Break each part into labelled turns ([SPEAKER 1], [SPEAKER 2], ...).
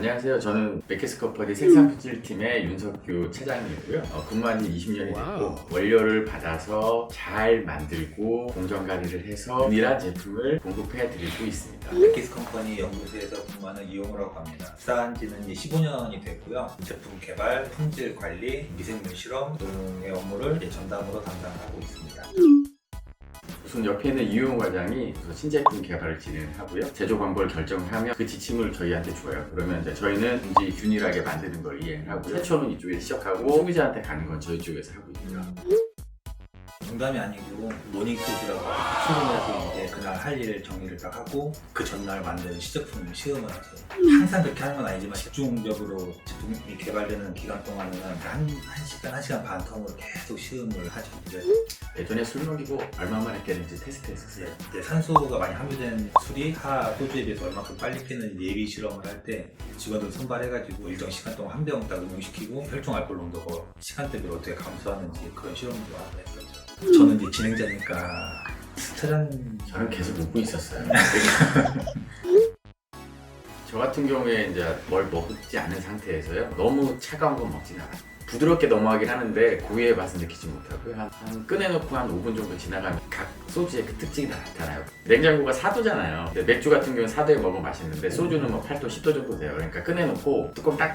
[SPEAKER 1] 안녕하세요. 저는 맥케스 커퍼니 생산품질팀의 윤석규 차장이고요. 어, 근무한 지 20년이 됐고
[SPEAKER 2] 와우.
[SPEAKER 1] 원료를 받아서 잘 만들고 공정 관리를 해서 균일한 제품을 공급해 드리고 있습니다.
[SPEAKER 3] 맥키스 컴퍼니 연구소에서 근무하는 이용우라고 합니다. 입사한 지는 이제 15년이 됐고요. 제품 개발, 품질 관리, 미생물 실험 등의 업무를 이제 전담으로 담당하고 있습니다.
[SPEAKER 1] 우선 옆에 있는 이용 과장이 우선 신제품 개발을 진행하고요. 제조 광고를 결정하면 그 지침을 저희한테 줘요. 그러면 이제 저희는 이제 균일하게 만드는 걸 이해하고요. 최초는 이쪽에 시작하고 소비자한테 가는 건 저희 쪽에서 하고 있고요.
[SPEAKER 3] 농담이 아니고 모닝 코드라고 이제 그날 할일 정리를 딱 하고 그 전날 만드는 시제품 시음을 하죠. 항상 그렇게 하는 건 아니지만 집중적으로 제품이 개발되는 기간 동안에는 한, 한 시간, 한 시간 반 텀으로 계속 시음을 하죠. 이제
[SPEAKER 1] 예전에 술 먹이고 얼마만 했겠는지 테스트했었어요.
[SPEAKER 3] 이제, 이제 산소가 많이 함유된 술이 하 소주에 비해서 얼마큼 빨리 피는 예비 실험을 할 때 직원들 선발해가지고 일정 시간 동안 한 병 딱 응용시키고 혈중 알코올 농도가 시간대별로 어떻게 감소하는지 그런 실험도 하고 했었죠. 저는 이제 진행자니까 차장
[SPEAKER 1] 저는 계속 웃고 있었어요. 저 같은 경우에 이제 뭘 먹지 않은 상태에서요. 너무 차가운 건 먹진 않아요. 부드럽게 넘어가긴 하는데 고유의 맛은 느끼지 못하고요. 한, 한 꺼내놓고 한 5분 정도 지나가면 각 소주의 그 특징이 다 나타나요. 냉장고가 4도잖아요. 근데 맥주 같은 경우는 4도에 먹으면 맛있는데 소주는 뭐 8도, 10도 정도 돼요. 그러니까 꺼내놓고 뚜껑 딱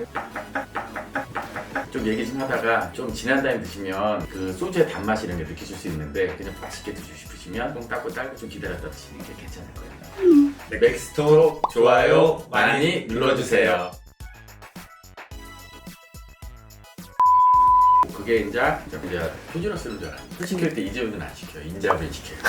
[SPEAKER 1] 좀 얘기 좀 하다가 좀 지난 다음에 드시면 그 소주의 단맛 이런 게 느끼실 수 있는데 그냥 맛있게 드시고 싶으시면 똥 닦고 딸고 좀 기다렸다 드시는 게 괜찮을 거예요. 맥스토 좋아요 많이 눌러주세요. 그게 이제 이제 표준어 쓰는 줄 알아요. 시킬 때 이재훈은 안 시켜요. 인자분 시켜요.